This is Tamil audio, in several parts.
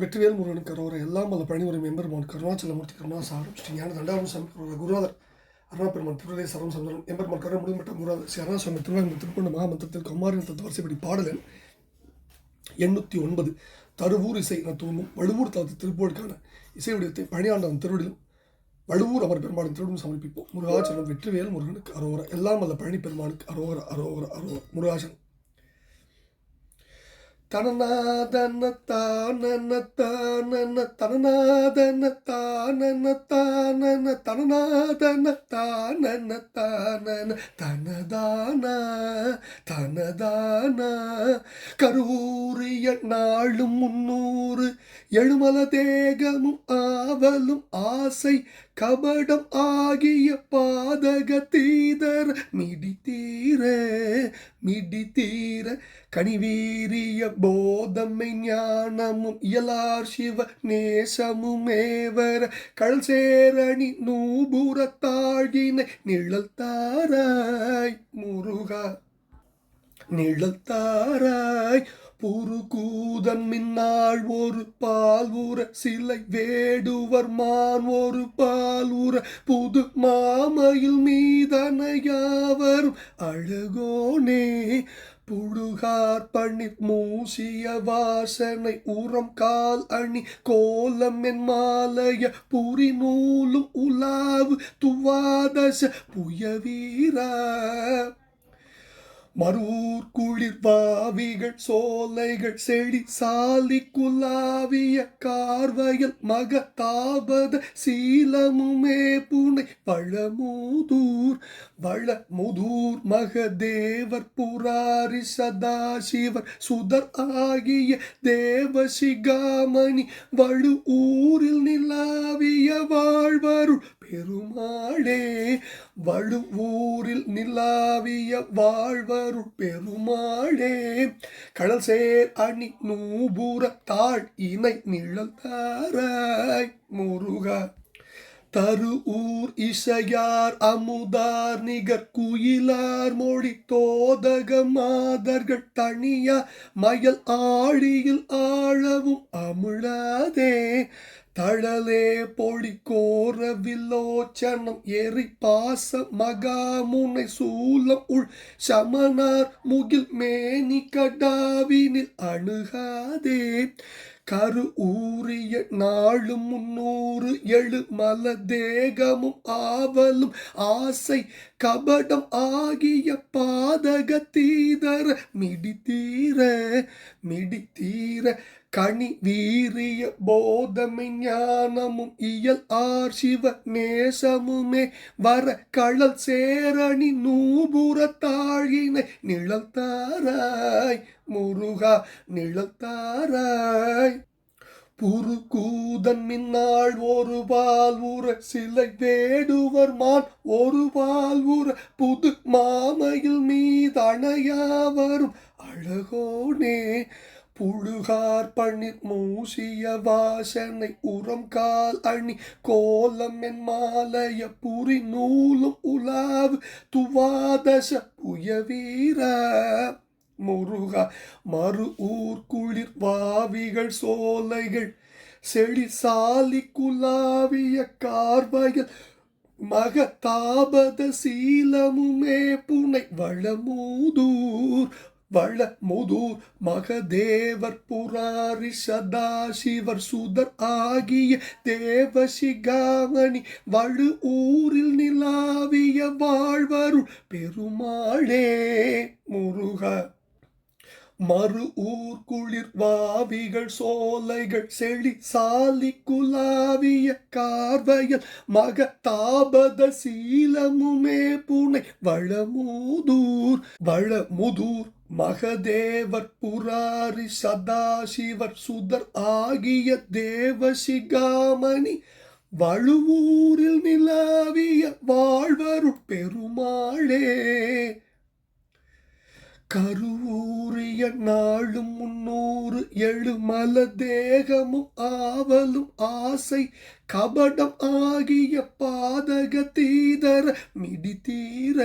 வெற்றிவேல் முருகன் கரோர எல்லாம் வல்ல பழனிவரும் எம்பெருமான் கருணாச்சலமூர்த்தி கருணாசாரம் ஸ்ரீ ஞான தண்டாரம் சாமி கரோர குருநாதர் அருணாபெருமான் திருவிழை சரம் சந்திரன் எம்பெருமான் கருண முடிமட்ட குருநாதர் ஸ்ரீ அருணாசாமி திருவாங்க திருப்பண்ண மகாமந்திரத்தில் கம்மாரின் தத்து வரிசைப்படி பாடலன் எண்ணூற்றி ஒன்பது தருவூர் இசை என தூங்கும் வழுவூர் தளத்து திருப்போருக்கான இசை வடிவத்தை பணியாண்டவன் திருவடிலும் வழுவூர் அவர் பெருமானின் திருவிடும் சமர்ப்பிப்போம். முருகாச்சலம் வெற்றிவேல் முருகனுக்கு அரோர எல்லாம் வல்ல பழனி பெருமானுக்கு அரோர அரோர அரோர முருகாச்சலம் தனநாதன தானன தானன தனதானா தனதானா கரூரிய நாளும் முன்னூறு எழுமல தேகமும் ஆவலும் ஆசை கபடம் ஆகிய பாதக தீதர் மிடித்தீர மிடித்தீர கனிவீரிய போதமை ஞானமும் இயலார் சிவ நேசமுமேவர் கள் சேரணி நூபுற தாழ்கினை நிழல் தாராய் முருகா நிழல் தாராய் புருகூதன் மின்னாள் ஒரு பால் ஊற சிலை வேடுவர் மான் ஒரு பால் ஊற. புது மாமையில் மீதனையாவரும் அழகோனே. புழுகார் பணிர் மூசிய வாசனை உரம் கால் அணி கோலம் என் மாலைய புரி நூலும் உலாவு துவாதச புயவீரா. மரூர் குளிர்வாவிகள் சோலைகள் செடி சாலி குலாவிய கார்வயல் மக சீலமுமே புனை வளமுதூர் வளமுதூர் மகதேவர் புராரி சதாசிவர் சுதர் ஆகிய தேவசிகாமணி வழு ஊரில் நிலாவிய வாழ்வருள் பெருமாளே வழுவூரில் நிலாவிய வாழ்வருள் பெருமாளே கடல் சேர் அணி நூபுர தாழ் இணை நிழல் தாராய் முருகா. தரு ஊர் இசையார் அமுதார் நிகர் குயிலார் மொழி தோதக மாதர்கள் தனியா மயல் ஆழியில் ஆழவும் அமிழாதே தழலே பொழிக்கோ கோர வில்லோச்சனம் எரி பாச மகாமுனை சூலம் உள் சமனார் முகில் மேனி கடாவினில் அணுகாதே. கரு ஊறிய நாளும் முன்னூறு எழு மல தேகமும் ஆவலும். ஆசை கபடம் ஆகிய பாதக தீதர மிடித்தீர மிடித்தீர கனி வீரிய போதமை ஞானமும் இயல் ஆர் சிவ நேசமுமே. வர களல் சேரணி நூபுற தாழினை நிழல் தாராய் முருகா நிழத்தாராய் புருகூதன் மின்னாள் ஒரு பால் ஊர சிலை வேடுவர் மான் ஒரு பால் ஊர புது மாமையில் மீதணையாவரும். அழகோனே புழுகார் பணிர் மூசிய வாசனை உரம் கால் அணி கோலம் என் மாலைய புரி நூலும் உலாவு. துவாதச புயவீரா முருகா மறு ஊர் குளிர் வாவிகள் சோலைகள் செழி சாலி குலாவிய கார்வயல் மக சீலமுமே புனை வளமூதூர் வளமுதூர் மகதேவர் புராரி சதாசிவர் சுதர் ஆகிய தேவசிகாமணி வழு ஊரில் நிலாவிய வாழ்வருள் பெருமாளே முருகா. மறு ஊர் குளிர் வாவிகள் சோலைகள் செழி சாலி குலாவிய கார்வையல் மக தாபத சீலமுமே புனை. வளமுதூர் வளமுதூர் மகதேவர் புராரி சதாசிவர் சுதர் ஆகிய தேவசிகாமணி. வழுவூரில் நிலாவிய வாழ்வருட் பெருமாளே கருவூரிய நாளும் முன்னூறு எழுமல தேகமும் ஆவலும் ஆசை கபடம் ஆகிய பாதக தீதர மிடி தீர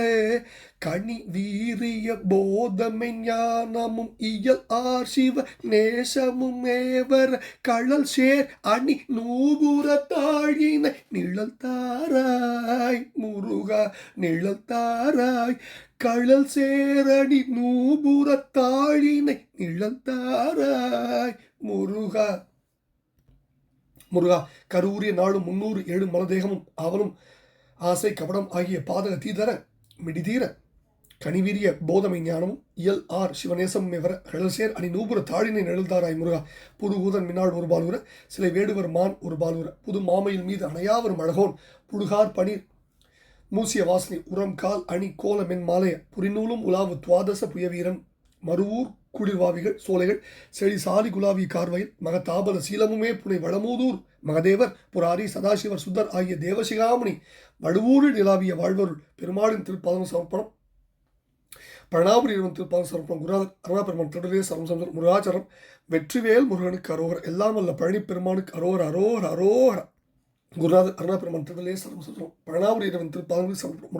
கனி வீரிய போதமை ஞானமும் இயல் ஆர்சிவ நேசமும் ஏவர கழல் சேர் அணி நூபுர தாழின நிழல் தாராய். முருகா நிழல் தாராய். கழல் சேரணி நூபுர தாழினை முருகா. முருகா கரூரிய நாளும் முன்னூறு ஏழு மலதேகமும் அவனும் ஆசை கபடம் ஆகிய பாதக தீதர மிடிதீர கனிவீரிய போதமை ஞானமும் இயல் ஆர் சிவநேசம் எவர கடல்சேர் அணி நூபுர தாழினை நெழுந்தாராய் முருகா. புருகூதன் மின்னாள் ஒரு பாலுர சிலை வேடுவர் மான் ஒரு பாலுர புது மாமையில் மீது அணையாவரும் அழகோன் புடுகார் பனீர் மூசிய வாசனை உரம் கால் அணி கோலமென் மாலைய புரிநூலும் உலாவு துவாதச புயவீரன் மருவூர் குளிர்வாவிகள் சோலைகள் செழி சாலி குலாவி கார்வையில் மகதாபல சீலமுமே புனை வளமூதூர் மகதேவர் புராரி சதாசிவர் சுந்தர் ஆகிய தேவசிகாமணி வடுவூரில் நிலாவிய வாழ்வருள் பெருமாளின் திருப்பாதம் சமர்ப்பணம். பிரணாபுரி திருப்பாதம் சமர்ப்பணம் குருநாதர் அருணாபெருமான் திருடலே சரம் சந்தர் முருகாச்சரம் வெற்றிவேல் முருகனுக்கு அரோகர் எல்லாம் அல்ல பழனி பெருமானுக்கு அரோகர் அரோகர் அரோகர். குருநாத அருணாபெருமான் திருடலே சரம் சந்தரம் பழனாபுரி இருவன் திருப்பாதம் சமர்ப்பணம்